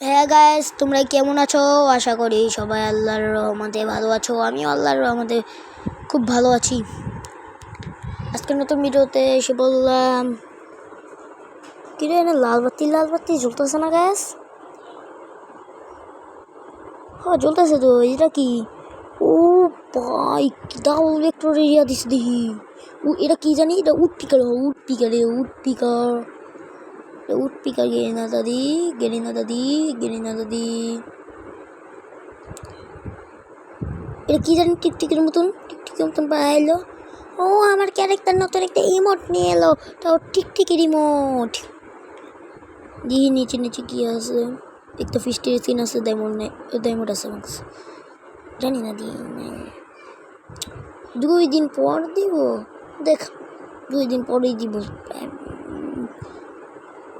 হ্যাঁ গাইস তোমরা কেমন আছো? আশা করি সবাই আল্লাহর রহমতে ভালো আছো। আমিও আল্লাহর রহমতে খুব ভালো আছি। আজকে নতুন ভিডিওতে এসে বললাম কি রে না লাল বাতি লাল বাতি জ্বলতেছে না গ্যাস হ্যাঁ জ্বলতেছে তো, এটা কি? ও ভাই, দাও ইলেকট্রো এরিয়া দিস দেখি। ও, এটা কি জানি? এটা woodpecker woodpecker woodpecker woodpecker গেরিনা দাদি গেরিনা দাদি গেরিনা দাদি এটা কি জানি টিকটিকের মতন টিকটিকের মতন পাইলো ও আমার ক্যারেক্টার নতুন একটা ইমোট নিয়ে এলো তাও টিকটিকের ইমোট দিয়ে নিচে নিচে কি আছে একটা ফিস্টের সিন আছে ডায়মন্ড ডায়মন্ড আছে কাছে। জানি না দিই দুই দিন পর দিব দেখ দুই দিন পরেই দিব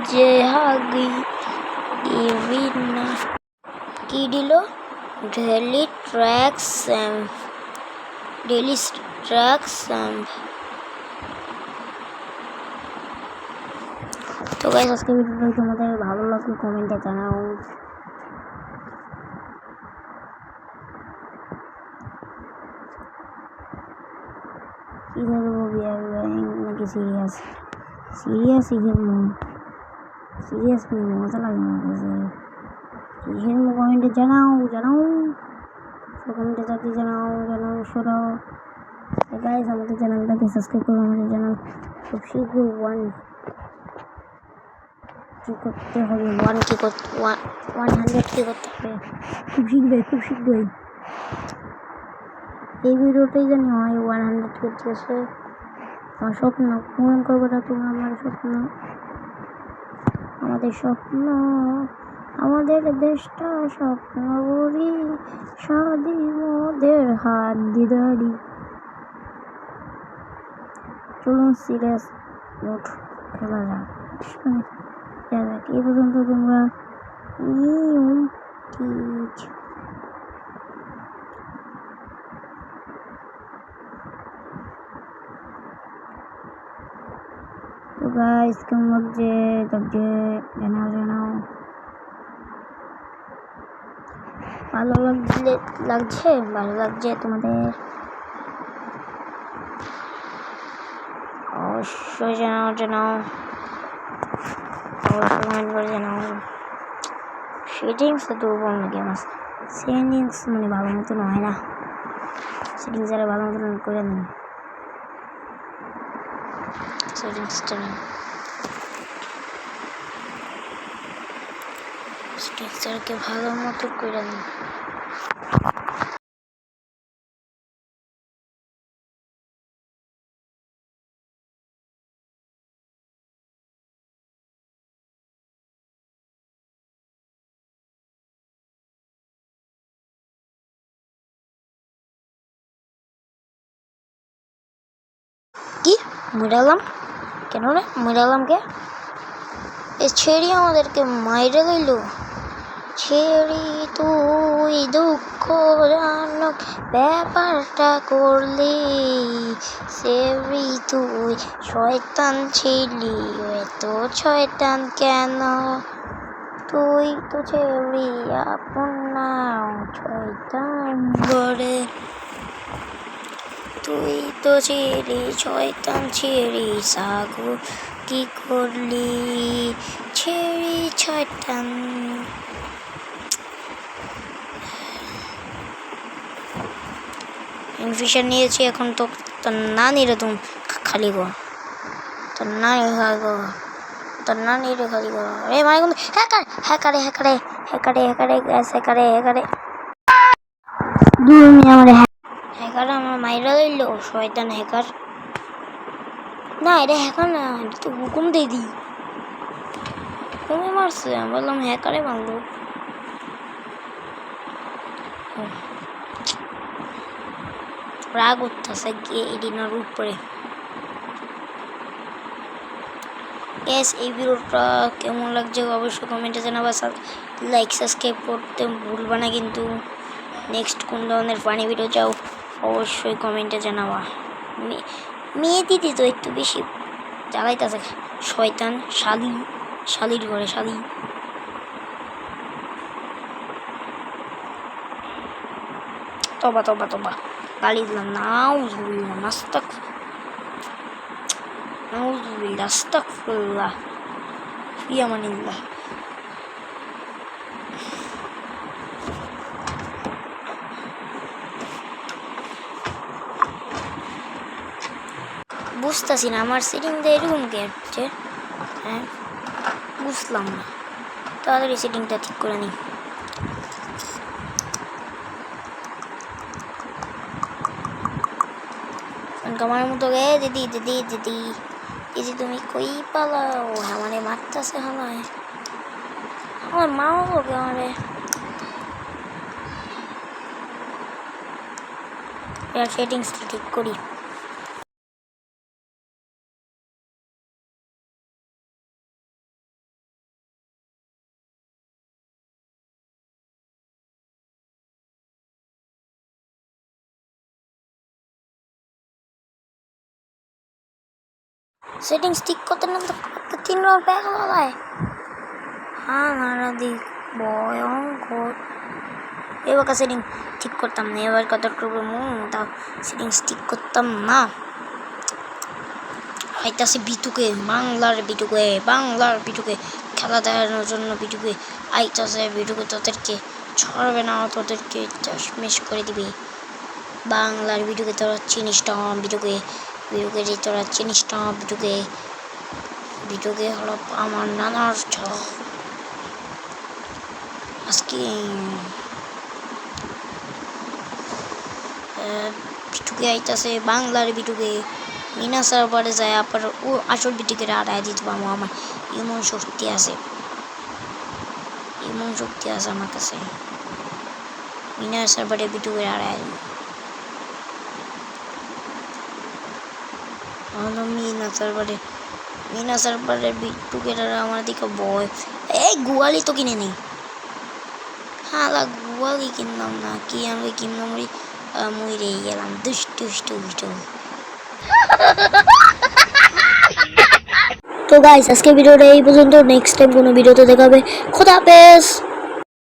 मुझे हागी ইভিনা কি দিল daily track Sam daily track Sam তো গাইস আজকে ভিডিওটা তোমাদের ভালো লাগলে কমেন্টে জানাও কি খেলবো বিয়ার নাকি সিরিয়াস সিরিয়াসই খেলবো সিরিয়াস খেলব মজা লাগে কাছে কি খেলব কমেন্টে জানাও জানাও কমেন্টে যাতে জানাও জানাও সরাও গাইজ আমাদের চ্যানেলটাকে সাবস্ক্রাইব করো আমাদের চ্যানেল খুব শীঘ্র ওয়ান কি করতে হবে ওয়ান কি করতে ওয়ান হান্ড্রেড কি করতে হবে খুব শীঘ্রই খুব শীঘ্রই এই ভিডিওটাই জানি হয় ওয়ান হান্ড্রেড করতেছে আমার স্বপ্ন পূরণ করব না তুমি আমার স্বপ্ন আমাদের স্বপ্ন, আমাদের দেশটা স্বপ্ন বলি সাদি মোদের হাত দিদারি। চলুন সিরিয়াস নোট খেলা যাক এই পর্যন্ত তোমরা টিচ guys, kung magje, tagje, ganaw, ganaw. ভালো লাগলে লাগছে ভালো লাগছে তোমাদের অবশ্যই জানাও জানাও অবশ্যই কমেন্ট করে জানাও সেটিংস তো বন্ধ গেম আছে সেটিংস মানে ভালো মতন হয় না সেটিংস আরে ভালো মতন করে নেই সেটিংসটা নেই সেটিংসটাকে ভালো মতো করে নিই কি কেন রে মুড়ালাম কে এ ছেড়ি আমাদেরকে মাইরে লইল। ছেড়ি তুই দুঃখ জানক ব্যাপারটা করলি সেরি তুই শয়তান ছিলি, এত শয়তান কেন? তুই তো ছেড়ি আপনার শয়তান বলে তুই তো ছেড়ে শয়তান ছেড়ে সাগু কি করলি? ছেড়ে শয়তান। ইনফিশন নিয়েছি এখন তো তোর না নিলে তুমি খালি গো তোর না নিলে গো তোর না নিলে খালি গো রে মানে কিন্তু হ্যাকার হ্যাকারে হ্যাকারে হ্যাকারে হ্যাকারে গ্যাস হ্যাকারে হ্যাকারে দু মিনিট আমার হ্যাকার আমার মাইরা লইল শয়তান হ্যাকার না, এটা হ্যাকার না, এটা তো হুকুম দিয়ে দিই। হুকুমে মারছে, আমি বললাম হ্যাকারে মারলো। রাগ উঠতেছে গিয়ে এডিনার উপরে। এস এই ভিডিওটা কেমন লাগছে অবশ্যই কমেন্টে জানাবা। লাইক সাবস্ক্রাইব করতে ভুলবা না কিন্তু। নেক্সট কোন ধরনের ফানি ভিডিও চাও? অবশ্যই কমেন্টে জানাবা। মেয়ে দিদি তো একটু বেশি জ্বালাইতেছে। শয়তান, শালি, শালির ঘরে শালি। তবা তবা তবা। গালি দিলাম, নাউজুবিল্লাহ নাস্তাক নাউজুবিল্লাহ আস্তাগফিরুল্লাহ ফি আমানিল্লাহ বুঝতেছি না আমার সেটিংটা এরকম হচ্ছে হ্যাঁ বুঝলাম না তাড়াতাড়ি সেটিংটা ঠিক করে নিই আমার মতো গে দিদি দিদি দিদি দিদি তুমি কই পালাও আমারে মারতাছে হামায় আমার মাও বলবে আমারে সেটিংসটা ঠিক করি সেটিংস ঠিক করতে না তো করতে তিন রাউন্ড পেয়ে গেল ভাই হ্যাঁ মারা দিক ভয়ঙ্কর। এবার সেটিং ঠিক করতাম না, এবার কত করব তাও সেটিংস ঠিক করতাম না। আইতাছে বিটুকে, বাংলার বিটুকে বাংলার বিটুকে, খেলা দেখানোর জন্য বিটুকে। আইতাছে বিটুকে, তোদেরকে ছড়বে না, তোদেরকে চাষমেশ করে দিবে। বাংলার বিটুকে তোরা চিনিস না বিটুকে। তোরা চিনিস না বিটুকে বিটুকে হলো আমার নানার ছ আজকে বিটুকে আইতাছে বাংলার বিটুকে মিনা সার্ভারে যায়, আবার ও আসল বিটুকে আড়াই দিতে পারব আমার এমন শক্তি আছে। এমন শক্তি আছে আমার কাছে। মিনা সার্ভারে বিটুকে আড়াই আমার মিনা সার্ভারে মিনা সার্ভারে বিটুকে আমার দিকে ভয় এই গুয়ালি তো কিনে নেই। হ্যাঁ গুয়ালি কিনলাম না, কি আমি কিনলাম রে? মুই রে গেলাম, দুষ্ট দুষ্ট তো গাইস আজকে ভিডিওটা এই পর্যন্ত। নেক্সট টাইম কোনো ভিডিওতে দেখাবে। খোদা হাফেজ!